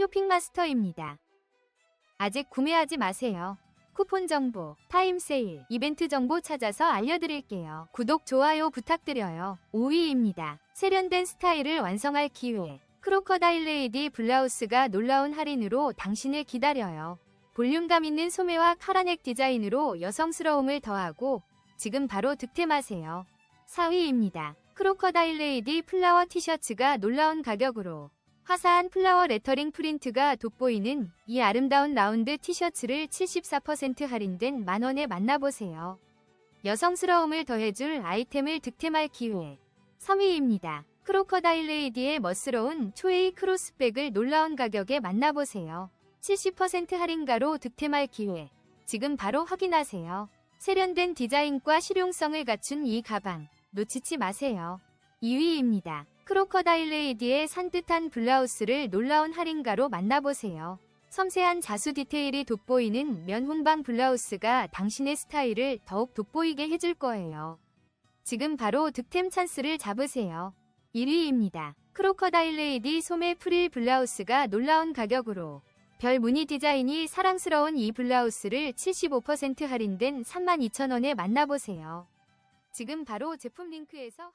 쇼핑마스터입니다. 아직 구매하지 마세요. 쿠폰 정보, 타임 세일, 이벤트 정보 찾아서 알려드릴게요. 구독, 좋아요 부탁드려요. 5위입니다. 세련된 스타일을 완성할 기회. 크로커다일 레이디 블라우스가 놀라운 할인으로 당신을 기다려요. 볼륨감 있는 소매와 카라넥 디자인으로 여성스러움을 더하고 지금 바로 득템하세요. 4위입니다. 크로커다일 레이디 플라워 티셔츠가 놀라운 가격으로 화사한 플라워 레터링 프린트가 돋보이는 이 아름다운 라운드 티셔츠를 74% 할인된 만원에 만나보세요. 여성스러움을 더해줄 아이템을 득템할 기회. 3위입니다. 크로커다일 레이디의 멋스러운 초웨이 크로스백을 놀라운 가격에 만나보세요. 70% 할인가로 득템할 기회. 지금 바로 확인하세요. 세련된 디자인과 실용성을 갖춘 이 가방 놓치지 마세요. 2위입니다. 크로커다일 레이디의 산뜻한 블라우스를 놀라운 할인가로 만나보세요. 섬세한 자수 디테일이 돋보이는 면 훈방 블라우스가 당신의 스타일을 더욱 돋보이게 해줄 거예요. 지금 바로 득템 찬스를 잡으세요. 1위입니다. 크로커다일 레이디 소매 프릴 블라우스가 놀라운 가격으로 별 무늬 디자인이 사랑스러운 이 블라우스를 75% 할인된 32,000원에 만나보세요. 지금 바로 제품 링크에서